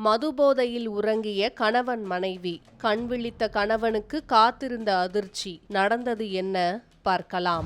மதுபோதையில் உறங்கிய கணவன் மனைவி. கண் விழித்த கணவனுக்கு காத்திருந்த அதிர்ச்சி. நடந்தது என்ன? பார்க்கலாம்.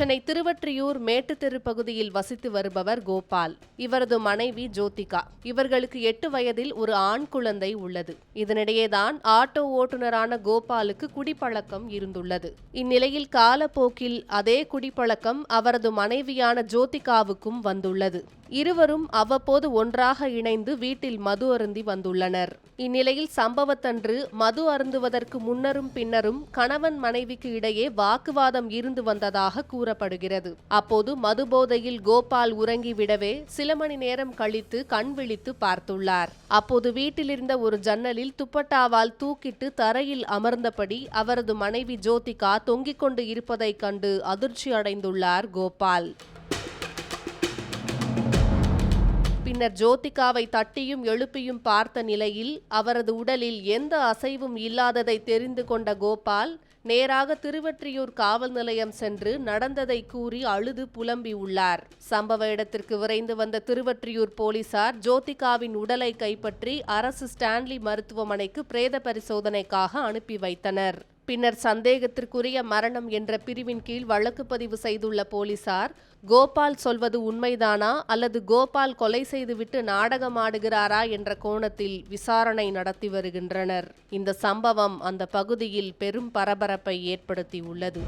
சென்னை திருவற்றியூர் மேட்டுத்தெரு பகுதியில் வசித்து வருபவர் கோபால். இவரது மனைவி ஜோதிகா. இவர்களுக்கு எட்டு வயதில் ஒரு ஆண் குழந்தை உள்ளது. இதனிடையேதான் ஆட்டோ ஓட்டுநரான கோபாலுக்கு குடிப்பழக்கம் இருந்துள்ளது. இந்நிலையில் காலப்போக்கில் அதே குடிப்பழக்கம் அவரது மனைவியான ஜோதிகாவுக்கும் வந்துள்ளது. இருவரும் அவ்வப்போது ஒன்றாக இணைந்து வீட்டில் மது அருந்தி வந்துள்ளனர். இந்நிலையில் சம்பவத்தன்று மது அருந்துவதற்கு முன்னரும் பின்னரும் கணவன் மனைவிக்கு இடையே வாக்குவாதம் இருந்து வந்ததாக கூறப்படுகிறது. அப்போது மதுபோதையில் கோபால் உறங்கிவிடவே சில மணி நேரம் கழித்து கண் விழித்து பார்த்துள்ளார். அப்போது வீட்டிலிருந்த ஒரு ஜன்னலில் துப்பட்டாவால் தூக்கிட்டு தரையில் அமர்ந்தபடி அவரது மனைவி ஜோதிகா தொங்கிக் கொண்டு இருப்பதைக் கண்டு அதிர்ச்சி அடைந்துள்ளார் கோபால். பின்னர் ஜோதிகாவை தட்டியும் எழுப்பியும் பார்த்த நிலையில் அவரது உடலில் எந்த அசைவும் இல்லாததை தெரிந்து கொண்ட கோபால் நேராக திருவற்றியூர் காவல் நிலையம் சென்று நடந்ததை கூறி அழுது புலம்பியுள்ளார் சம்பவ இடத்திற்கு விரைந்து வந்த திருவற்றியூர் போலீசார் ஜோதிகாவின் உடலை கைப்பற்றி அரசு ஸ்டான்லி மருத்துவமனைக்கு பிரேத பரிசோதனைக்காக அனுப்பி வைத்தனர். பின்னர் சந்தேகத்திற்குரிய மரணம் என்ற பிரிவின் கீழ் வழக்கு பதிவு செய்துள்ள போலீசார் கோபால் சொல்வது உண்மைதானா? அல்லது கோபால் கொலை செய்துவிட்டு நாடகமாடுகிறாரா? என்ற கோணத்தில் விசாரணை நடத்தி வருகின்றனர். இந்த சம்பவம் அந்த பகுதியில் பெரும் பரபரப்பை ஏற்படுத்தியுள்ளது.